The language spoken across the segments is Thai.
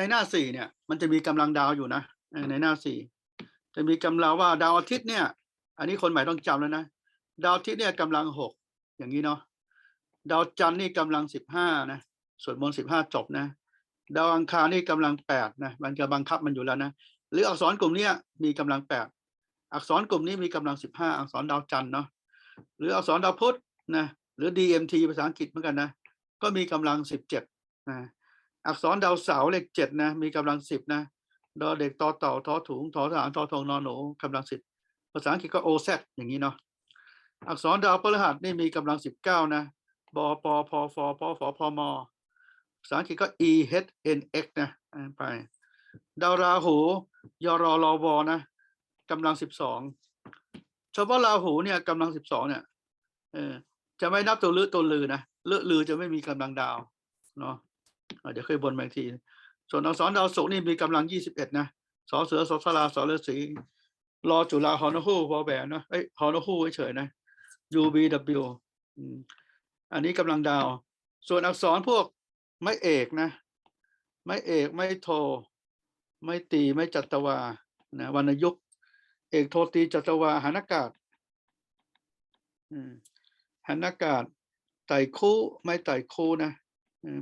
ในหน้าสี่เนี่ย มันจะมีกำลังดาวอยู่นะในหน้าสี่จะมีกำลังว่าดาวอาทิตย์เนี่ย อันนี้คนใหม่ต้องจำแล้วนะดาวอาทิตย์เนี่ยกำลังหกอย่างนี้เนาะดาวจันทร์นี่กำลังสิบห้านะสวดมนต์สิบห้าจบนะดาวอังคารนี่กำลังแปดนะมันจะบังคับมันอยู่แล้วนะหรืออักษรกลุ่มเนี้ยมีกำลังแปดอักษรกลุ่มนี้มีกำลังสิบห้าอักษรดาวจันทร์เนาะหรืออักษรดาวพุธนะหรือ DMT ภาษาอังกฤษเหมือนกันนะก็มีกำลังสิบเจ็ดนะ อักษรดาวเสาเลขเจ็ดนะ มีกำลังสิบนะดอเด็กต่อเต่าทอถุงทอทหารทอทองนอนหนูกำลังสิบภาษาอังกฤษก็โอแซอย่างนี้เนาะอักษรดาวพฤหัสนี่มีกำลังสิบเก้านะบอปอพอฟอพอฟอพอมอภาษาอังกฤษก็ e h n x นะอ่านไป ดาวราหูยรอรอวอนะกำลังสิบสองเฉพาะราหูเนี่ยกำลังสิบสองเนี่ยเออจะไม่นับตัวลือตัวลือนะลือลือจะไม่มีกำลังดาวเนาะ เดี๋ยวเคยบนมาอีกที ส่วนอักษรดาวศุกร์นี่มีกำลังยี่สิบเอ็ดนะสอเสือสอสลาสอฤาษีรอจุฬาฮอนฮูวอแหวนนะเอ้ยฮอนฮูเฉยนะ UBW อันนี้กำลังดาว ส่วนอักษรพวกไม่เอกนะ ไม่เอกไม่โท ไม่ตีไม่จัตวานะวรรณยุกต์เอกโทตีจัตวาหานากาศหานากาศไต่คู่ไม่ไต่คู่นะ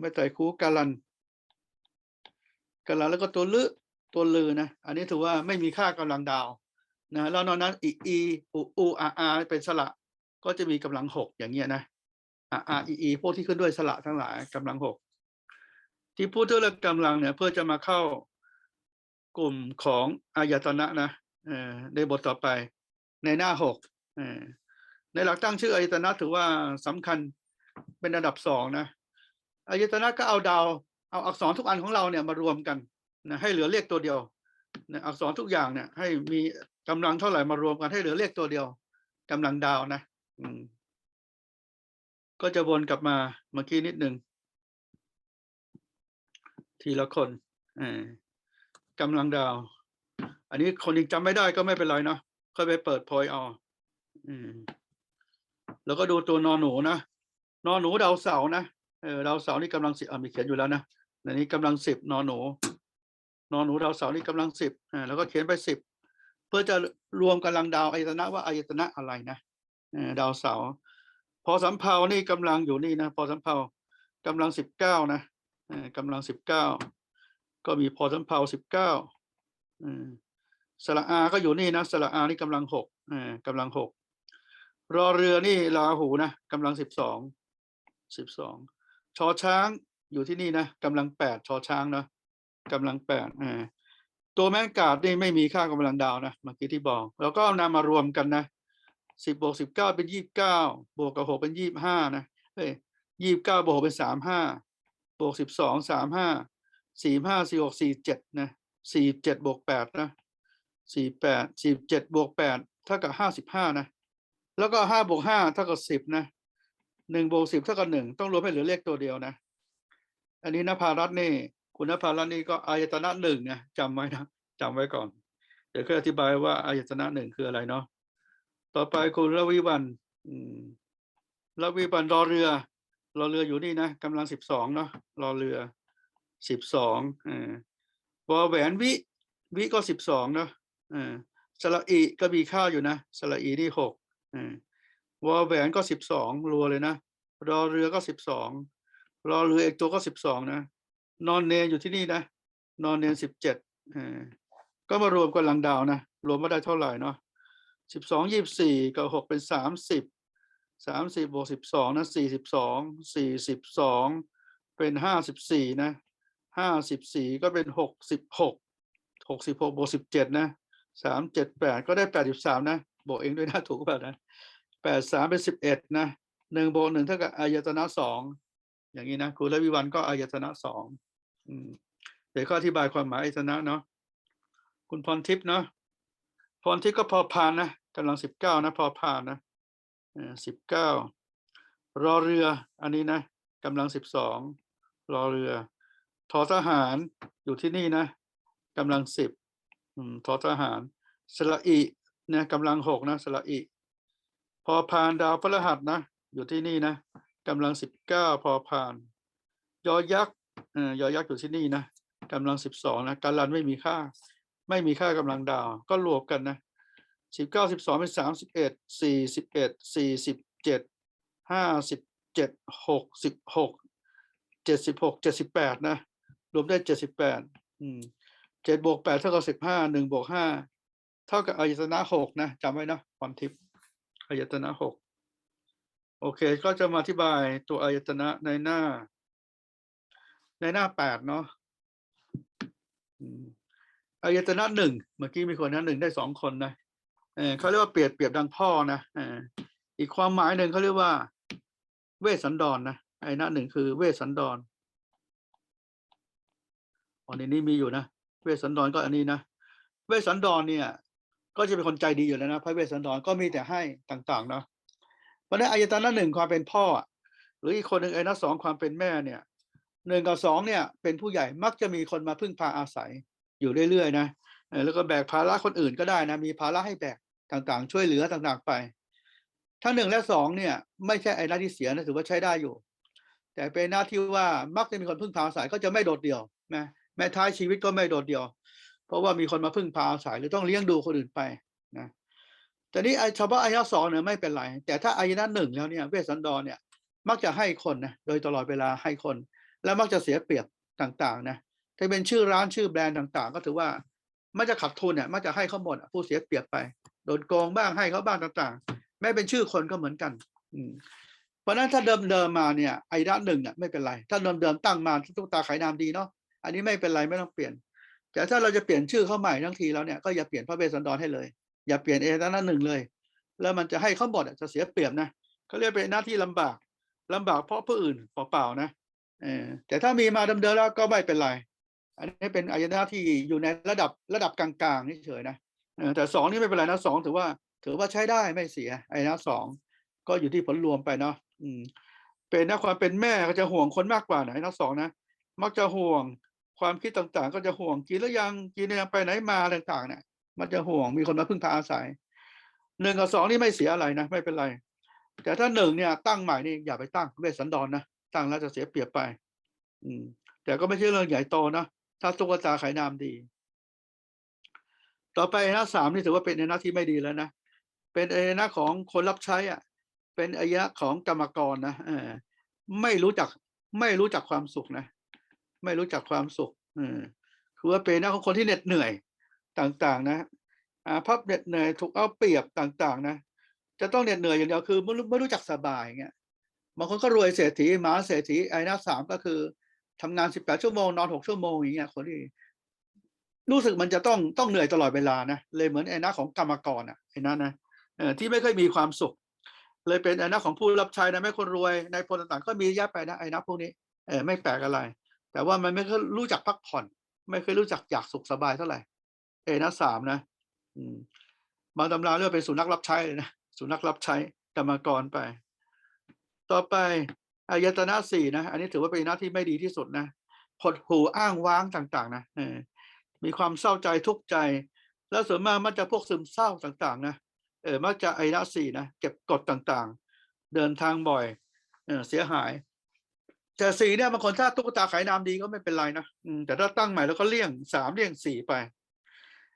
ไม่ต่คูกาลันกาลันแล้วก็ตัวลึตัวลือนะ อันนี้ถือว่าไม่มีค่ากำลังดาวนะแล้วนอกนั้นอีอีอูอูอาอาเป็นสระก็จะมีกำลังหกอย่างเงี้ยนะอาอาอีอีพวกที่ขึ้นด้วยสระทั้งหลายกำลังหกที่พูดถึงเรื่องกำลังเนี่ย เพื่อจะมาเข้ากลุ่มของอายตนะนะในบทต่อไปในหน้าหกในหลักตั้งชื่ออายตนะถือว่าสำคัญเป็นอันดับสองนะ อายตนะก็เอาดาวเอาอักษรทุกอันของเราเนี่ยมารวมกันนะให้เหลือเลขตัวเดียวนะอักษรทุกอย่างเนี่ยให้มีกำลังเท่าไหร่มารวมกันให้เหลือเลขตัวเดียวกำลังดาวนะอืมก็จะวนกลับมาเมื่อกี้นิดหนึ่งทีละคนออกำลังดาว อันนี้คนยังจำไม่ได้ก็ไม่เป็นไรเนาะค่อยไปเปิดโพยเอาอืมแล้วก็ดูตัวนอนหนูนะนอนหนูดาวเสาร์นะ เออดาวเสาร์นี่กำลังสิบอะมีเขียนอยู่แล้วนะในนี้กำลังสิบนอนหนูนอนหนูดาวเสาร์นี่กำลังสิบอ่าแล้วก็เขียนไปสิบเพื่อจะรวมกำลังดาวอายตนะว่าอายตนะอะไรนะเออดาวเสาร์พอสำเภานี่กำลังอยู่นี่นะพอสำเภากำลังสิบเก้านะเออกำลังสิบเก้าก็มีพอสำเภาสิบเก้าสระอาก็อยู่นี่นะสระอานี่กำลังหกเออกำลังหกรอเรือนี่ราหูนะกำลังสิบสองสิบสอง ชอช้างอยู่ที่นี่นะกำลังแปดชอช้างนะกำลังแปดเออตัวแมงกาดนี่ไม่มีค่ากำลังดาวนะเมื่อกี้ที่บอก แล้วก็เอานำมารวมกันนะสิบบวกสิบเก้าเป็นยี่บเก้าบวกกับหกเป็นยี่บห้านะเฮ้ยยี่บเก้าบวกหกเป็นสามห้าบวกสิบสองสามห้าสี่ห้าสี่หกสี่เจ็ดนะสี่เจ็ดบวกแปดนะสี่แปดสี่เจ็ดบวกแปดเท่ากับห้าสิบห้านะแล้วก็ห้าบวกห้าเท่ากับสิบนะ หนึ่งบวกสิบเท่ากับหนึ่งต้องรวมให้เหลือเลขตัวเดียวนะ อันนี้นภารัตน์นี่ คุณนภารัตน์นี่ก็อายตนะหนึ่งนะจำไว้นะจำไว้ก่อน เดี๋ยวค่อยอธิบายว่าอายตนะหนึ่งคืออะไรเนาะต่อไปคุณระวิวันระวิวันรอเรือรอเรืออยู่นี่นะกำลังสิบสองเนาะรอเรือสิบสองเออวอแหวนวิวิก็สิบสองเนาะเออสระอีก็มีค่าวอยู่นะสระอีนี่หกเออ วอแหวนก็สิบสองรัวเลยนะรอเรือก็สิบสองรอเรืออีกตัวก็สิบสองนะนอนเนนอยู่ที่นี่นะนอนเนนสิบเจ็ดก็มารวมกันหลังดาวนะรวมมาได้เท่าไหร่เนาะสิบสองยี่สี่กับหกเป็นสามสิบสามสิบบวกสิบสองนะสี่สิบสองสี่สิบสองเป็นห้าสิบสี่นะห้าสิบสี่ก็เป็นหกสิบหกหกสิบหกบวกสิบเจ็ดนะสามเจ็ดแปดก็ได้แปดสิบสามนะบวกเองด้วยนะถูกป่ะนะ แปดสามเป็นสิบเอ็ดนะหนึ่งบวกหนึ่งเท่ากับอายตนะสองอย่างนี้นะครูและวิวันก็อายตนะสองเดี๋ยวก็อธิบายความหมายอายตนะเนาะคุณพรทิพย์เนาะพรทิพย์ก็พอพานนะกำลังสิบเก้านะพอพานนะสิบเก้ารอเรืออันนี้นะกำลังสิบสองรอเรือทอทหารอยู่ที่นี่นะกำลังสิบทอทหารสระอีนะกำลังหกนะสระอี อพานดาวพฤหัสนะ อยู่ที่นี่นะกำลังสิบเก้าพอพาน ยอยักษ์เอ่อยอยักษ์อยู่ที่นี่นะกำลังสิบสองนะการันไม่มีค่า ไม่มีค่ากำลังดาว ก็รวมกันนะสิบเก้าสิบสองเป็นสามสิบเอ็ดสี่สิบเอ็ดสี่สิบเจ็ดห้าสิบเจ็ดหกสิบหกเจ็ดสิบหกเจ็ดสิบแปดนะ รวมได้เจ็ดสิบแปดเจ็ดบวกแปดเท่ากับสิบห้าหนึ่งบวกห้าเท่ากับอายตนะหกนะจำไว้นะความทิพย์ อายตนะหกโอเค ก็จะมาอธิบายตัวอายตนะในหน้า ในหน้าแปดเนาะอายตนะหนึ่งเมื่อกี้มีคนนะหนึ่งได้สองคนนะเออเขาเรียกว่าเปรียบเปรียบดังพ่อนะเอออีกความหมายหนึ่งเขาเรียกว่า เวสันดรนนะไอ้หน้าหนึ่งคือเวสันดรอ๋อในนี้มีอยู่นะเวสันดรก็อันนี้นะเวสสันดรเนี่ย ก็จะเป็นคนใจดีอยู่แล้วนะ พระเวสสันดรก็มีแต่ให้ต่างๆเนาะเพราะนั้นอายตนะหนึ่งความเป็นพ่อ หรืออีกคนหนึ่งอายตนะสองความเป็นแม่เนี่ยหนึ่งกับสองเนี่ย เป็นผู้ใหญ่มักจะมีคนมาพึ่งพาอาศัยอยู่เรื่อยๆนะแล้วก็แบกภาระคนอื่นก็ได้นะ มีภาระให้แบกต่างๆ ช่วยเหลือต่างๆไป ถ้าหนึ่งและสองเนี่ย ไม่ใช่ไอ้หน้าที่เสียนะถือว่าใช้ได้อยู่ แต่เป็นหน้าที่ว่ามักจะมีคนพึ่งพาอาศัยก็จะไม่โดดเดี่ยวนะแม้ท้ายชีวิตก็ไม่โดดเดี่ยว เพราะว่ามีคนมาพึ่งพาอาศัยหรือต้องเลี้ยงดูคนอื่นไปนะแต่นี้ไอ้ชาวบ้านอายะสองเนี่ยไม่เป็นไร แต่ถ้าอายนะหนึ่งแล้วเนี่ยเวสสันดรเนี่ยมักจะให้คนนะโดยตลอดเวลาให้คน แล้วมักจะเสียเปรียบต่างๆนะถ้าเป็นชื่อร้านชื่อแบรนด์ต่างๆ ก็ถือว่ามันจะขัดทุนเนี่ยมักจะให้เขาหมดผู้เสียเปรียบไปโดนโกงบ้างให้เขาบ้างต่างๆ แม้เป็นชื่อคนก็เหมือนกัน อืมเพราะนั้นถ้าเดิมเดิมมาเนี่ยไอ้ด้านหนึ่งอะไม่เป็นไร ถ้าเดิมเดิมตั้งมาตุ๊กตาขายนามดีเนาะอันนี้ไม่เป็นไรไม่ต้องเปลี่ยน แต่ถ้าเราจะเปลี่ยนชื่อเข้าใหม่ทั้งทีแล้วเนี่ยก็อย่าเปลี่ยนพระเวสสันดรให้เลย อย่าเปลี่ยนเอด้าหนึ่งเลย แล้วมันจะให้เขาหมดอะจะเสียเปรียบนะเขาเรียกเป็นหน้าที่ลำบากลำบากเพราะผู้อื่นเปล่าๆนะเออแต่ถ้ามีมาเดิมๆแล้วก็ไม่เป็นไร อันนี้เป็นอายนะที่อยู่ในระดับระดับกลางๆเฉยๆนะแต่สองนี่ไม่เป็นไรนะสองถือว่า ถือว่าใช้ได้ไม่เสียไอ้นะสองก็อยู่ที่ผลรวมไปเนาะอืม เป็นนะความเป็นแม่ก็จะห่วงคนมากกว่าไหนนะสองนะมักจะห่วง ความคิดต่างๆ ก็จะห่วงกินแล้วยังกินแล้วยังไปไหนมาต่างๆ เนี่ย มันจะห่วงมีคนมาพึ่งพาอาศัยหนึ่งกับสองนี่ไม่เสียอะไรนะไม่เป็นไร แต่ถ้าหนึ่งเนี่ย ตั้งใหม่นี่อย่าไปตั้งเวสสันดรนนะตั้งแล้วจะเสียเปรียบไป อืม แต่ก็ไม่ใช่เรื่องใหญ่โตนะถ้าตุ๊กตาขายนามดี ต่อไปนะสามนี่ถือว่าเป็นในหน้าที่ไม่ดีแล้วนะเป็นในหน้าของคนรับใช้อะ เป็นอายะของกรรมกรนะเออไม่รู้จักไม่รู้จักความสุขนะ ไม่รู้จักความสุขเออคือว่าเป็นหน้าของคนที่เหน็ดเหนื่อยต่างๆ นะอ่าพับเหน็ดเหนื่อยถูกเอาเปรียบต่าง ๆ นะจะต้องเหน็ดเหนื่อยอย่างเดียวคือไม่รู้ไม่รู้จักสบายเงี้ยบางคนก็รวยเศรษฐีหมาเศรษฐีไอ้หน้าสามก็คือทำงานสิบแปดชั่วโมงนอนหกชั่วโมงอย่างเงี้ยคนที่รู้สึกมันจะต้องต้องเหนื่อยตลอดเวลานะเลยเหมือนไอ้หน้าของกรรมกรอะไอ้หน้านะเออที่ไม่เคยมีความสุข เลยเป็นไอ้หน้าของผู้รับใช้นะไม่คนรวยในพลต่างๆก็มีเยอะไปนะไอ้หน้าพวกนี้เออไม่แปลกอะไร แต่ว่ามันไม่เคยรู้จักพักผ่อน ไม่เคยรู้จักอยากสุขสบายเท่าไหร่ เอน้าสามนะมบางตำราเรียกว่าเป็นสุนัขรับใช้เลยนะสุนัขรับใช้กรรมกรไป ต่อไปอายตนะสี่นะ อันนี้ถือว่าเป็นหน้าที่ไม่ดีที่สุดนะหดหูอ้างว้างต่างๆ นะมีความเศร้าใจทุกข์ใจ แล้วส่วนมากมันจะพวกซึมเศร้าต่างๆ นะเออมักจะไอนะสี่นะเก็บกดต่างๆ เดินทางบ่อยเออเสียหาย แต่สีเนี่ยบางคนถ้าตุ๊กตาขายนามดีก็ไม่เป็นไรนะอืแต่ถ้าตั้งใหม่แล้วก็เลี่ยงสามเลี่ยงสี่ไป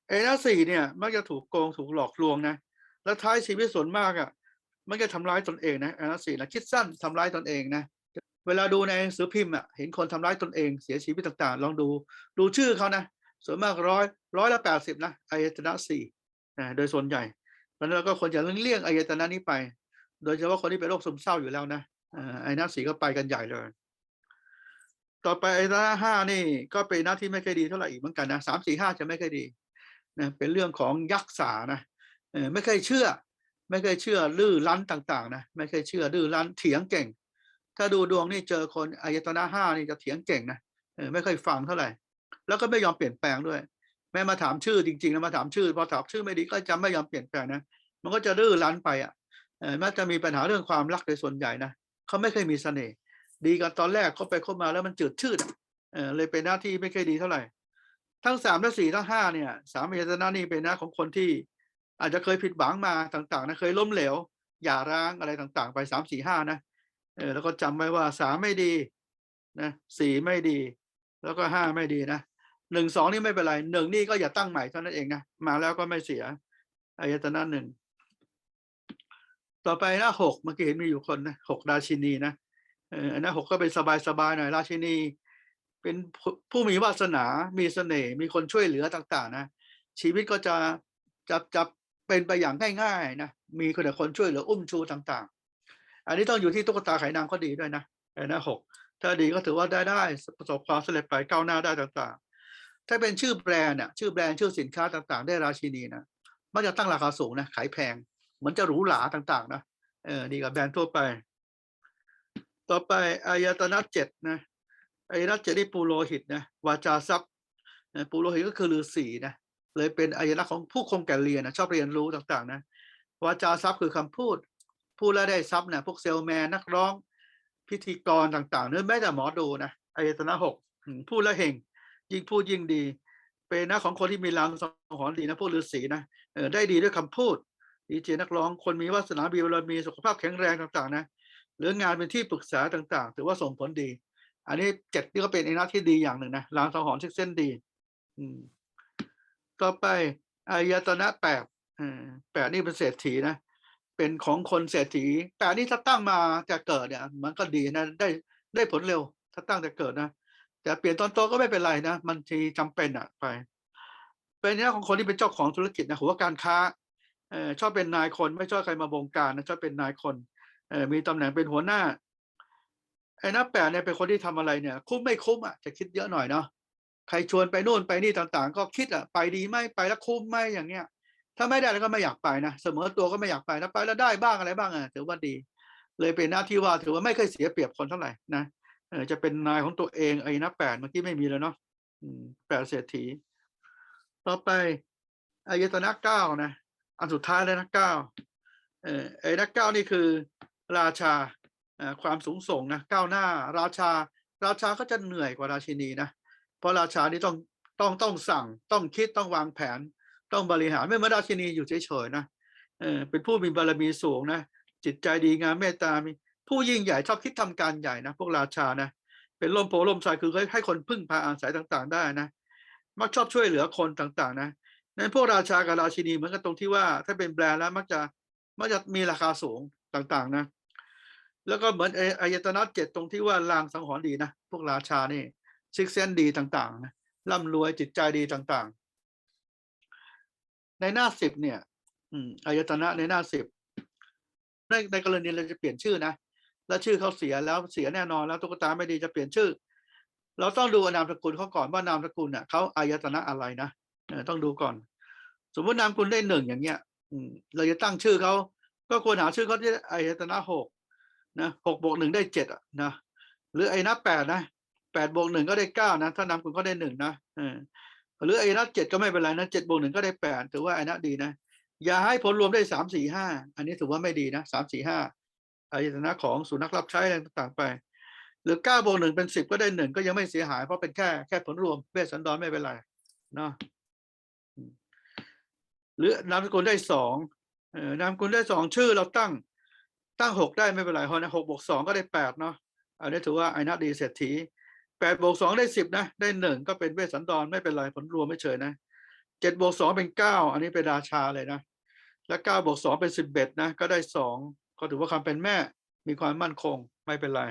ไอ้นะสี่เนี่ย มักจะถูกโกงถูกหลอกลวงนะแล้วท้ายชีวิตส่วนมากอะมันจะทำร้ายตนเองนะไอ้นะสี่นะคิดสั้นทำร้ายตนเองนะเวลาดูในหนังสือพิมพ์อะเห็นคนทำร้ายตนเองเสียชีวิตต่างๆ ลองดูดูชื่อเขานะส่วนมากร้อยร้อยละแปดสิบนะอายตนะสี่นะโดยส่วนใหญ่เพราะนั้นเราก็ควรจะเลี่ยงอายตนะนี้ไป โดยเฉพาะคนที่เป็นโรคซึมเศร้าอยู่แล้วนะไอ้นะสี่ก็ไปกันใหญ่เลย ต่อไปไอ้หน้าห้านี่ ก็เป็นหน้าที่ไม่ค่อยดีเท่าไหร่อีกเหมือนกันนะสามสี่ห้าจะไม่ค่อยดีนะเป็นเรื่องของยักษ์สานะไม่เคยเชื่อ ไม่เคยเชื่อลื้อรั้นต่างๆนะไม่เคยเชื่อลื้อรั้นเถียงเก่ง ถ้าดูดวงนี่เจอคนอายตนะห้านี่จะเถียงเก่งนะไม่เคยฟังเท่าไหร่ แล้วก็ไม่ยอมเปลี่ยนแปลงด้วย แม่มาถามชื่อจริงๆนะมาถามชื่อพอถามชื่อไม่ดีก็จะไม่ยอมเปลี่ยนแปลงนะมันก็จะรื้อรั้นไปอะมันจะมีปัญหาเรื่องความรักโดยส่วนใหญ่นะเขาไม่เคยมีเสน่ห์ ดีกันตอนแรกเขาไปเข้ามาแล้วมันจืดชืดเออเลยเป็นหน้าที่ไม่เคยดีเท่าไหร่ ทั้งสามและสี่ทั้งห้าเนี่ยสามอายตนะนี่เป็นหน้าของคนที่ อาจจะเคยผิดหวังมาต่างๆนะเคยล้มเหลวอย่าร้างอะไรต่างๆ ไปสามสี่ห้านะเออแล้วก็จำไว้ว่าสามไม่ดีนะสี่ไม่ดี แล้วก็ห้าไม่ดีนะหนึ่งสองนี่ไม่เป็นไรหนึ่งนี่ก็อย่าตั้งใหม่เท่านั้นเองนะมาแล้วก็ไม่เสียอายตนะหนึ่งต่อไปหน้าหกเมื่อกี้เห็นมีอยู่คนนะหกราชินีนะ เออหน้าหกก็เป็นสบายๆหน่อยราชินี เป็นผู้มีวาสนา มีเสน่ห์ มีคนช่วยเหลือต่าง ๆ นะ ชีวิตก็จะจะจะเป็นไปอย่างง่ายๆนะ มีคนแต่คนช่วยเหลืออุ้มชูต่างๆ อันนี้ต้องอยู่ที่ตุ๊กตาไขนางก็ดีด้วยนะไอ้นหกถ้าดีก็ถือว่าได้ได้ประสบความสำเร็จไปก้าวหน้าได้ต่างๆ ถ้าเป็นชื่อแบรนด์อะชื่อแบรนด์ชื่อสินค้าต่างๆ ได้ราชินีนะมันจะตั้งราคาสูงนะขายแพง เหมือนจะหรูหราต่างๆ นะเออดีกับแบรนด์ทั่วไป ต่อไปอายตนะเจ็ดนะอายตนะเจ็ดนี่ปูโรหิตนะวาจาทรัพย์ปูโรหิตก็คือฤาษีนะเลยเป็นอายตนะของผู้คงแก่เรียนนะชอบเรียนรู้ต่างๆนะวาจาทรัพย์คือคำพูดพูดแล้วได้ทรัพย์นะพวกเซลแมนนักร้องพิธีกรต่างๆเนื้อแม้แต่หมอดูนะอายตนะหกพูดแล้วเฮงยิ่งพูดยิ่งดี เป็นนะของคนที่มีรางสังหรณ์ดีนะพวกฤาษีนะเออได้ดีด้วยคำพูดดีเจนักร้องคนมีวาสนามีบารมีสุขภาพแข็งแรงต่างๆนะ รืองานเป็นที่ปรึกษาต่าง ๆ ถือว่าส่งผลดี อันนี้เจ็ดนี่ก็เป็นไอ้น้าที่ดีอย่างหนึ่งนะรางสังหรณ์เส้นดี อืม ต่อไปอายตนะแปดแปดนี่เป็นเศรษฐีนะ เป็นของคนเศรษฐีแปดนี่ถ้าตั้งมาจะเกิดเนี่ย มันก็ดีนะได้ได้ผลเร็ว ถ้าตั้งแต่เกิดนะแต่เปลี่ยนตอนโตก็ไม่เป็นไรนะมันทีจำเป็นอะไป เป็นเนี้ยของคนที่เป็นเจ้าของธุรกิจนะหัวการค้าเออชอบเป็นนายคนไม่ชอบใครมาบงการนะชอบเป็นนายคน เออมีตำแหน่งเป็นหัวหน้าไอ้นับแปดเนี่ยเป็นคนที่ทำอะไรเนี่ย คุ้มไม่คุ้มอะจะคิดเยอะหน่อยเนาะใครชวนไปนู่นไปนี่ต่างๆ ก็คิดอะไปดีไหมไปแล้วคุ้มไหมอย่างเงี้ย ถ้าไม่ได้แล้วก็ไม่อยากไปนะเสมอตัวก็ไม่อยากไปแล้วไปแล้วได้บ้างอะไรบ้างอะถือว่าดี เลยเป็นหน้าที่ว่าถือว่าไม่เคยเสียเปรียบคนเท่าไหร่นะเออจะเป็นนายของตัวเองไอ้นับแปดเมื่อกี้ไม่มีแล้วเนาะแปดเศรษฐี ต่อไปอายตนะเก้านะ อันสุดท้ายเลยนะเก้าเออไอ้นักเก้านี่คือ ราชาความสูงส่งนะก้าวหน้า ราชา ราชาก็จะเหนื่อยกว่าราชินีนะเพราะราชานี่ต้องต้องต้องสั่งต้องคิดต้องวางแผน ต้องบริหารไม่เหมือนราชินีอยู่เฉยๆนะเออเป็นผู้มีบารมีสูงนะจิตใจดีงามเมตตามีผู้ยิ่งใหญ่ชอบคิดทำการใหญ่นะพวกราชานะเป็นร่มโพล่มไทรคือให้คนพึ่งพาอาศัยต่างๆ ได้นะมักชอบช่วยเหลือคนต่างๆ นะนั้นพวกราชากับราชินีเหมือนกันตรงที่ว่าถ้าเป็นแบรนด์แล้วมักจะมักจะมีราคาสูงต่างๆ นะ แล้วก็เหมือนไอ้อายตนะเจ็ดตรงที่ว่าลางสังหรณ์ดีนะ พวกราชานี่ซิกเซนดีต่างๆนะร่ำรวยจิตใจดีต่างๆ ในหน้าสิบเนี่ยอายตนะในหน้าสิบในในกรณีเราจะเปลี่ยนชื่อนะ แล้วชื่อเขาเสียแล้วเสียแน่นอนแล้วตุ๊กตาไม่ดีจะเปลี่ยนชื่อ เราต้องดูนามสกุลเขาก่อนว่านามสกุลเน่ะเขาอายตนะอะไรนะต้องดูก่อน สมมตินามสกุลได้หนึ่งอย่างเงี้ยเราจะตั้งชื่อเขาก็ควรหาชื่อเขาที่อายตนะหก นะหกบวกหนึ่งได้เจ็ดอะนะหรือไอ้นับแปดนะแปดบวกหนึ่งก็ได้เก้านะ ถ้านามสกุลก็ได้หนึ่งนะหรือไอ้นับเจ็ดก็ไม่เป็นไรนะเจ็ดบวกหนึ่งก็ได้แปดถือว่าไอ้นับดีนะ อย่าให้ผลรวมได้สามสี่ห้าอันนี้ถือว่าไม่ดีนะสามสี่ห้าอายตนะของสุนัขรับใช้อะไรต่างๆไป หรือเก้าบวกหนึ่งเป็นสิบก็ได้หนึ่งก็ยังไม่เสียหายเพราะเป็นแค่แค่ผลรวมเวสสันดรไม่เป็นไรเนาะหรือนามสกุลได้สองเออนามสกุลได้สองชื่อเราตั้ง ตั้งหกได้ไม่เป็นไรเพราะนะหกบวกสองก็ได้แปดเนาะอันนี้ถือว่าไอ้นัดดีเศรษฐีแปดบวกสองได้สิบนะ ได้หนึ่งก็เป็นเวสสันดรไม่เป็นไรผลรวมไม่เฉยนะเจ็ดบวกสองเป็นเก้าอันนี้เป็นราชาเลยนะ และเก้าบวกสองเป็นสิบเอ็ดนะ ก็ได้สองก็ถือว่าความเป็นแม่มีความมั่นคงไม่เป็นไร